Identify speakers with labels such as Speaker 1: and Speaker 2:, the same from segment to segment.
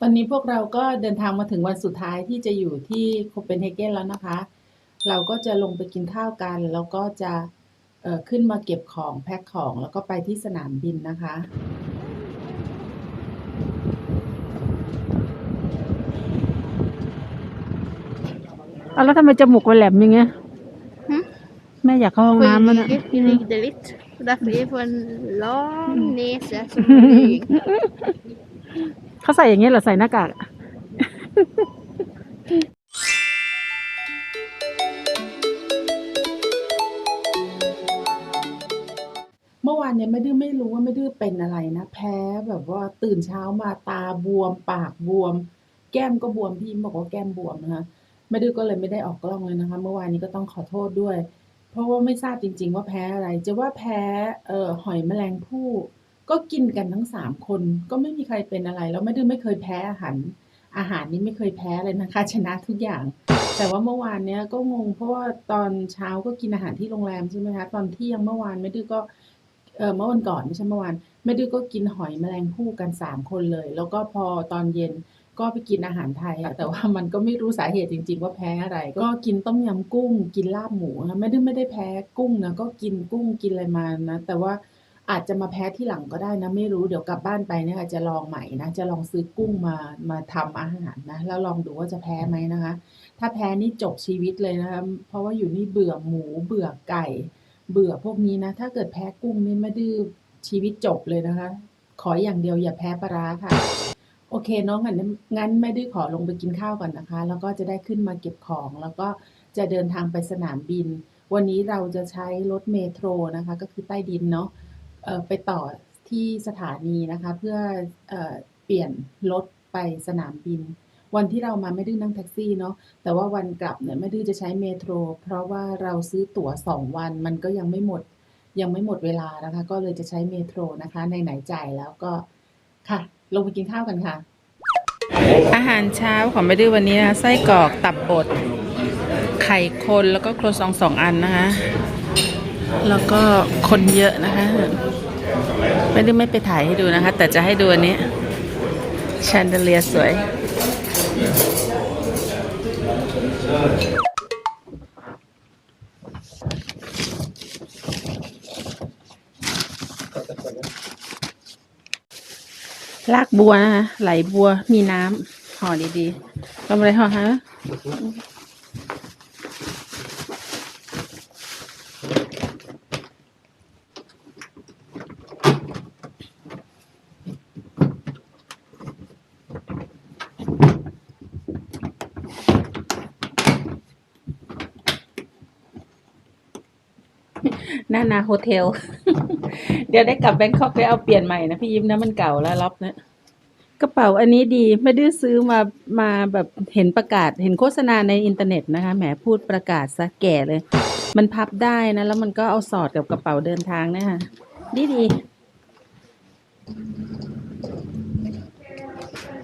Speaker 1: ตอนนี้พวกเราก็เดินทางมาถึงวันสุดท้ายที่จะอยู่ที่โคเปนเฮเกนแล้วนะคะ เราก็จะลงไปกินข้าวกัน แล้วก็จะเอ่อขึ้นมาเก็บของแพ็คของแล้วก็ไปที่สนามบินนะคะ
Speaker 2: เอาแล้วทำไมจมูกมันแหลมอย่างเงี้ย
Speaker 3: หึ
Speaker 2: แม่อยากเข้าห้องน้ำมันอะ
Speaker 3: Jullie, jullie de lid. Därför är på en lång näsa som flyg.
Speaker 2: เขาใส่อย่างเงี้ยเหรอใส่หน้ากาก
Speaker 1: เมื่อวานเนี่ยไม่ดื้อไม่รู้ว่าไม่ดื้อเป็นอะไรนะ แพ้แบบว่าตื่นเช้ามาตาบวม ปากบวม แก้มก็บวมพี่บอกว่าแก้มบวมนะคะไม่ดื้อก็เลยไม่ได้ออกกล้องเลยนะคะ เมื่อวานนี้ก็ต้องขอโทษด้วย เพราะว่าไม่ทราบจริง ๆ ว่าแพ้อะไร จะว่าแพ้เอ่อหอยแมลงภู่ ก็กินกันทั้งสามคนก็ไม่มีใครเป็นอะไร แล้วไม่ดื้อไม่เคยแพ้อาหารอาหารนี้ไม่เคยแพ้เลยนะคะ ชนะทุกอย่าง แต่ว่าเมื่อวานเนี้ยก็งงเพราะว่าตอนเช้าก็กินอาหารที่โรงแรมใช่ไหมคะตอนเที่ยงเมื่อวานไม่ดื้อก็เออเมื่อวันก่อนไม่ใช่เมื่อวานแม่ดื้อก็กินหอยแมลงภู่กันสามคนเลย แล้วก็พอตอนเย็นก็ไปกินอาหารไทยแต่ว่ามันก็ไม่รู้สาเหตุจริง ๆ ว่าแพ้อะไร ก็กินต้มยำกุ้ง กินลาบหมูนะไม่ได้ไม่ได้แพ้กุ้งนะก็กินกุ้งกินอะไรมานะแต่ว่า อาจจะมาแพ้ที่หลังก็ได้นะไม่รู้เดี๋ยวกลับบ้านไปเนี่ยจะลองใหม่นะจะลองซื้อกุ้งมามาทำอาหารนะแล้วลองดูว่าจะแพ้ไหมนะคะ ถ้าแพ้นี่จบชีวิตเลยนะคะเพราะว่าอยู่นี่เบื่อหมูเบื่อไก่ เบื่อพวกนี้นะถ้าเกิดแพ้กุ้งนี่ไม่ดื้อชีวิตจบเลยนะคะ ขออย่างเดียวอย่าแพ้ปลาร้าค่ะ โอเคน้องงั้นงั้นไม่ดื้อขอลงไปกินข้าวก่อนนะคะ แล้วก็จะได้ขึ้นมาเก็บของ แล้วก็จะเดินทางไปสนามบิน วันนี้เราจะใช้รถเมโทรนะคะ ก็คือใต้ดินเนาะ ไปต่อที่สถานีนะคะ เพื่อเอเปลี่ยนรถไปสนามบิน วันที่เรามาไม่ดื้อนั่งแท็กซี่เนาะแต่ว่าวันกลับเนี่ยแม่ดื้อจะใช้เมโทร เพราะว่าเราซื้อตั๋วสองวันมันก็ยังไม่หมดยังไม่หมดเวลานะคะ ก็เลยจะใช้เมโทรนะคะในไหนจ่ายแล้วก็ค่ะ ลงไปกินข้าวกันค่ะ อาหารเช้าของแม่ดื้อวันนี้นะคะไส้กรอกตับบดไข่คนแล้วก็โครซองสองอันนะคะ แล้วก็คนเยอะนะคะแม่ได้ไม่ไปถ่ายให้ดูนะคะ แต่จะให้ดูอันนี้แชนเดเลียสวย ลากบัวนะคะไหลบัวมีน้ำห่อดีๆทำอะไรห่อฮะ น้านาโฮเทล เดี๋ยวได้กลับแบงคอกไปเอาเปลี่ยนใหม่นะพี่ยิ้มนะมันเก่าแล้วล็อบนะกระเป๋าอันนี้ดีไม่ได้ซื้อมามาแบบเห็นประกาศ เห็นโฆษณาในอินเทอร์เน็ตนะคะแหมพูดประกาศซะแก่เลย มันพับได้นะ แล้วมันก็เอาสอดกับกระเป๋าเดินทางเนะคะดีดี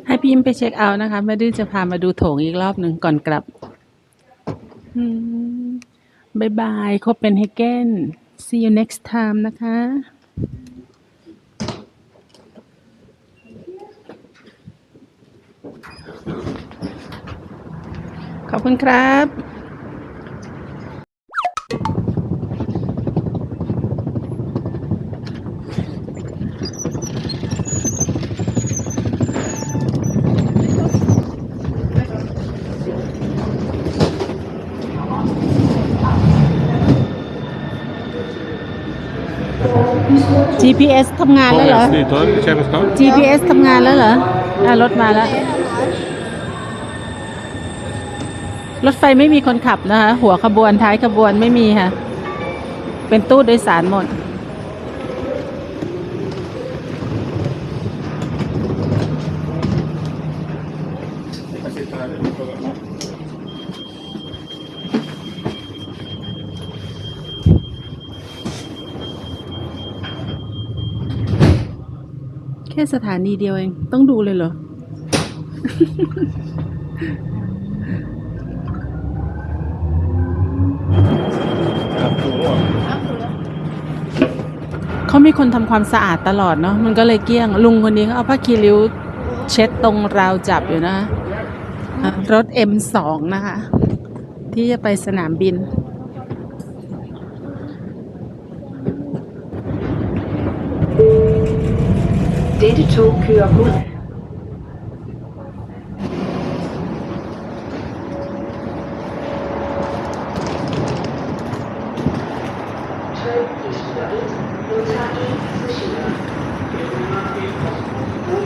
Speaker 1: ให้พี่ยิ้มไปเช็คเอาท์นะคะไม่ได้อจะพามาดูโถงอีกรอบหนึ่งก่อนกลับบายบายโคเป็นเฮเกน see you next time นะคะขอบคุณครับ GPS ทำงานแล้วเหรอ
Speaker 4: Kom, Nytorg, Kjempestad.
Speaker 2: GPS ทำงานแล้วเหรออะรถมาแล้ว รถไฟไม่มีคนขับนะคะ หัวขบวนท้ายขบวนไม่มีค่ะ เป็นตู้โดยสารหมด ค่สถานีเดียวเอง ต้องดูเลยเหรอ เขามีคนทำความสะอาดตลอดเนาะ มันก็เลยเกลี้ยง ลุงคนนี้เขาเอาผ้าคีริ้ว
Speaker 1: เช็ดตรงราวจับอยู่นะคะอะรถ M2 นะคะ ที่จะไปสนามบิน
Speaker 4: dette tog kører
Speaker 1: mod.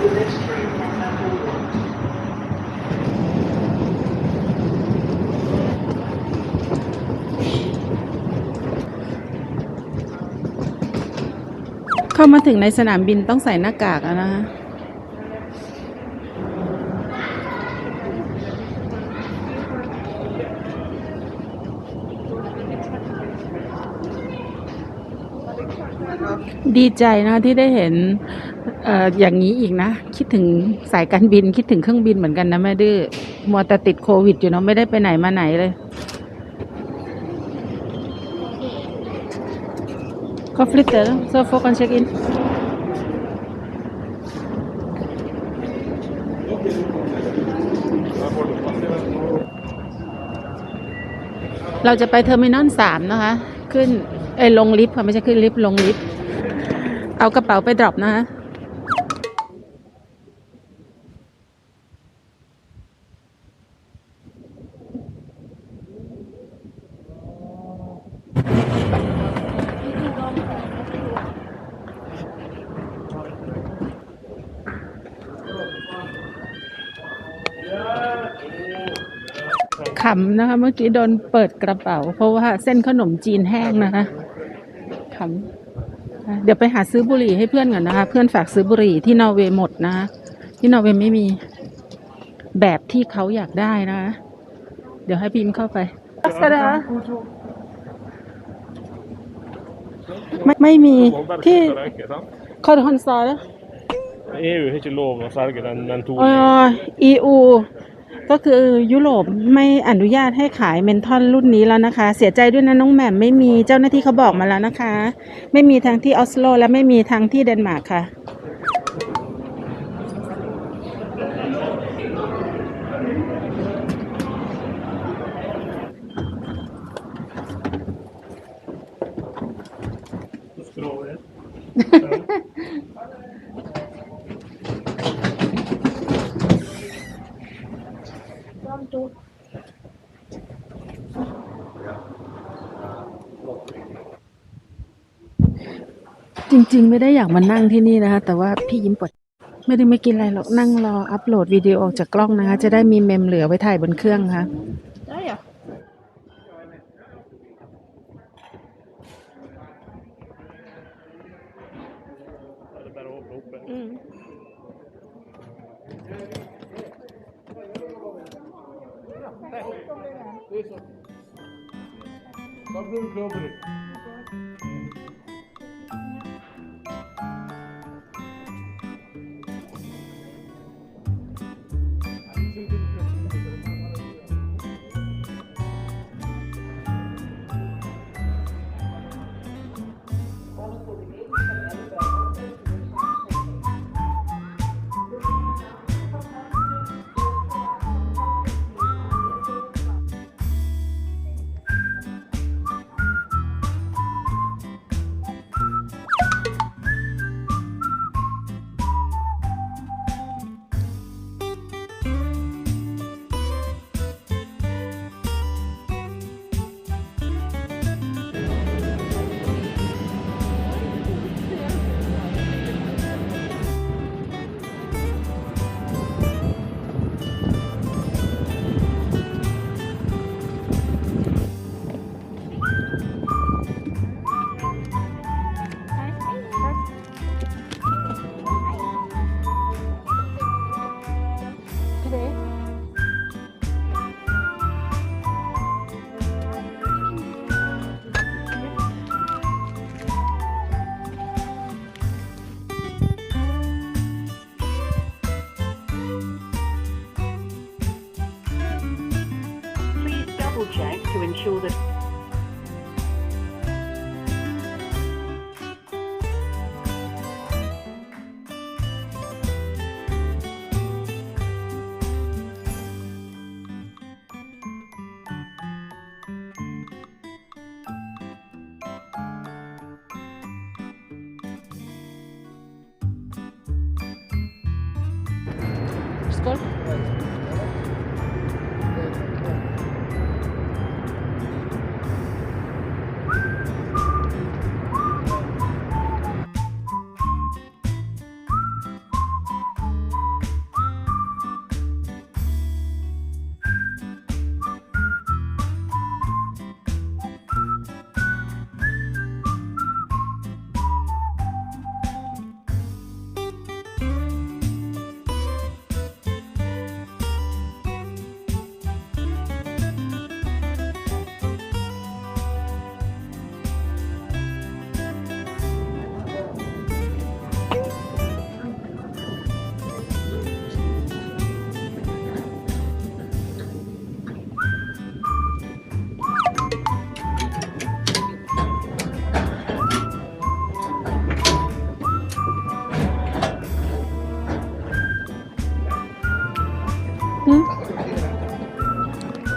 Speaker 1: The next train เข้ามาถึงในสนามบินต้องใส่หน้ากากแล้วนะคะดีใจนะคะที่ได้เห็นเอ่ออย่างนี้อีกนะ คิดถึงสายการบินคิดถึงเครื่องบินเหมือนกันนะแม่ดื้อมัวแต่ติดโควิดอยู่เนาะไม่ได้ไปไหนมาไหนเลย Konflikter, så folk can check inn. ๆเราจะไปเทอร์มินอลสามนะคะ ขึ้นเอ้ยลงลิฟต์ค่ะ ไม่ใช่ขึ้นลิฟต์ ลงลิฟต์ เอากระเป๋าไปดรอปนะคะำนะคะ เมื่อกี้โดนเปิดกระเป๋า เพราะว่าเส้นขนมจีนแห้งนะคะขำเดี๋ยวไปหาซื้อบุหรี่ให้เพื่อนก่อนนะคะ เพื่อนฝากซื้อบุหรี่ที่นอร์เวย์หมดนะคะที่นอร์เวย์ไม่มีแบบที่เขาอยากได้นะคะ เดี๋ยวให้พิมพ์เข้าไปไม่ไม่มีที่คอนคอนซอล
Speaker 5: EU har ikke lov å selge den, den
Speaker 1: เอ่
Speaker 5: tonen.
Speaker 1: อ EU ก็คือยุโรปไม่อนุญาตให้ขายเมนทอนรุ่นนี้แล้วนะคะ เสียใจด้วยนะน้องแหม่มไม่มีเจ้าหน้าที่เขาบอกมาแล้วนะคะ ไม่มีทางที่ออสโล และไม่มีทางที่เดนมาร์กค่ะ จริงๆ ไม่ได้อยากมานั่งที่นี่นะคะ แต่ว่าพี่ยิ้มปวดไม่ได้ไม่กินอะไรหรอกนั่งรออัปโหลดวิดีโอออกจากกล้องนะคะ จะได้มีเมมเหลือไว้ถ่ายบนเครื่องค่ะ
Speaker 3: Där ja.
Speaker 5: Det er bare å åpne opp.
Speaker 3: Mm.
Speaker 4: Please তারপর
Speaker 1: Good. Hmm?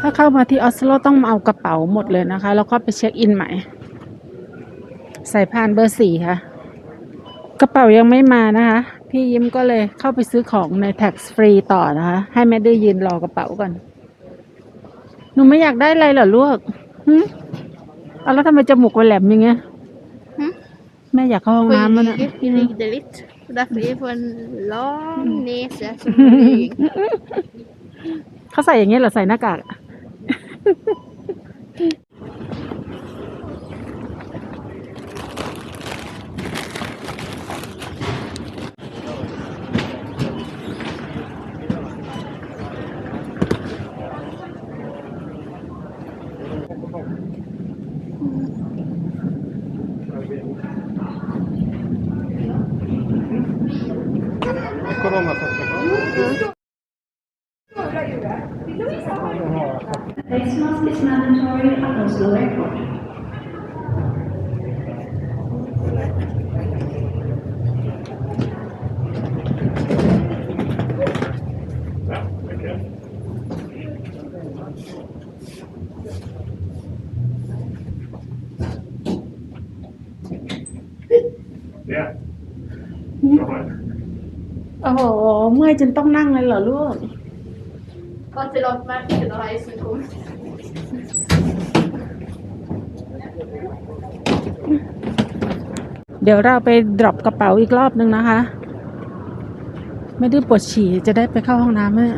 Speaker 1: ถ้าเข้ามาที่ออสโลต้องมาเอากระเป๋าหมดเลยนะคะ แล้วก็ไปเช็คอินใหม่ ใส่พานเบอร์สี่ค่ะ กระเป๋ายังไม่มานะคะ พี่ยิ้มก็เลยเข้าไปซื้อของในแท็กฟรีต่อนะคะ ให้แม่ดื้อยืนรอกระเป๋าก่อน หนูไม่อยากได้อะไรเหรอลูกหึเอาแล้วทำไมจมูกมันแหลมอย่างเงี้ย
Speaker 3: หึ
Speaker 1: แม่อยากเข้าห้อง
Speaker 3: For
Speaker 1: น้ำมัน
Speaker 3: you
Speaker 1: อะ
Speaker 3: ligger, you ligger litt. Så derfor jeg får en lang nese som flyging.
Speaker 1: เขาใส่อย่างเงี้ยเหรอใส่หน้ากากอะ
Speaker 5: Corona satt
Speaker 6: Face mask is mandatory at Oslo Airport.
Speaker 5: Ja, mycket. Ja. Bra.
Speaker 1: โอ้โหเมื่อยจนต้องนั่งเลยเหรอลูก
Speaker 3: Har ikke lagt merke til da heisen kom.
Speaker 1: เดี๋ยวเราไปดรอปกระเป๋าอีกรอบนึงนะคะ ไม่ดื้อปวดฉี่จะได้ไปเข้าห้องน้ำเนี่ย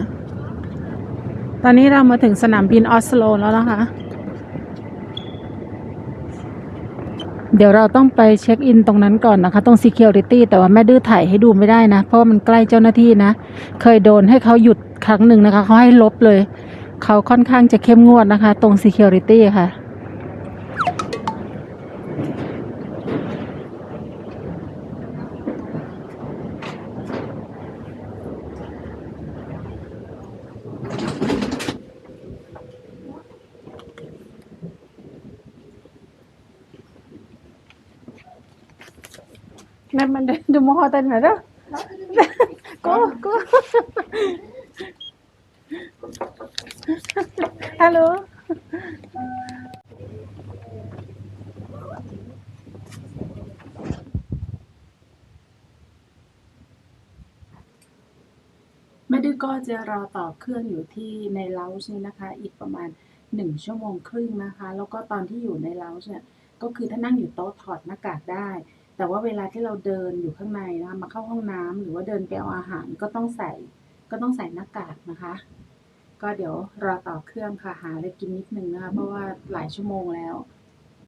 Speaker 1: ตอนนี้เรามาถึงสนามบินออสโลแล้วนะคะ เดี๋ยวเราต้องไปเช็คอินตรงนั้นก่อนนะคะ ตรง Security แต่ว่าแม่ดื้อถ่ายให้ดูไม่ได้นะ เพราะมันใกล้เจ้าหน้าที่นะ เคยโดนให้เขาหยุดครั้งหนึ่งนะคะ เขาให้ลบเลย เขาค่อนข้างจะเข้มงวดนะคะ ตรง Security ค่ะ Men, men du, du må ha den med, da. Gå, gå. Hallo.
Speaker 7: แม่ดื้อก็จะรอต่อเครื่องอยู่ที่ในเล้าส์นี่นะคะ อีกประมาณหนึ่งชั่วโมงครึ่งนะคะ แล้วก็ตอนที่อยู่ในเล้าเนี่ยก็คือถ้านั่งอยู่โต๊ะถอดหน้ากากได้ แต่ว่าเวลาที่เราเดินอยู่ข้างในนะคะมาเข้าห้องน้ำหรือว่าเดินไปเอาอาหารก็ต้องใส่ ก็ต้องใส่หน้ากากนะคะ ก็เดี๋ยวรอต่อเครื่องค่ะหาอะไรกินนิดนึงนะคะเพราะว่าหลายชั่วโมงแล้ว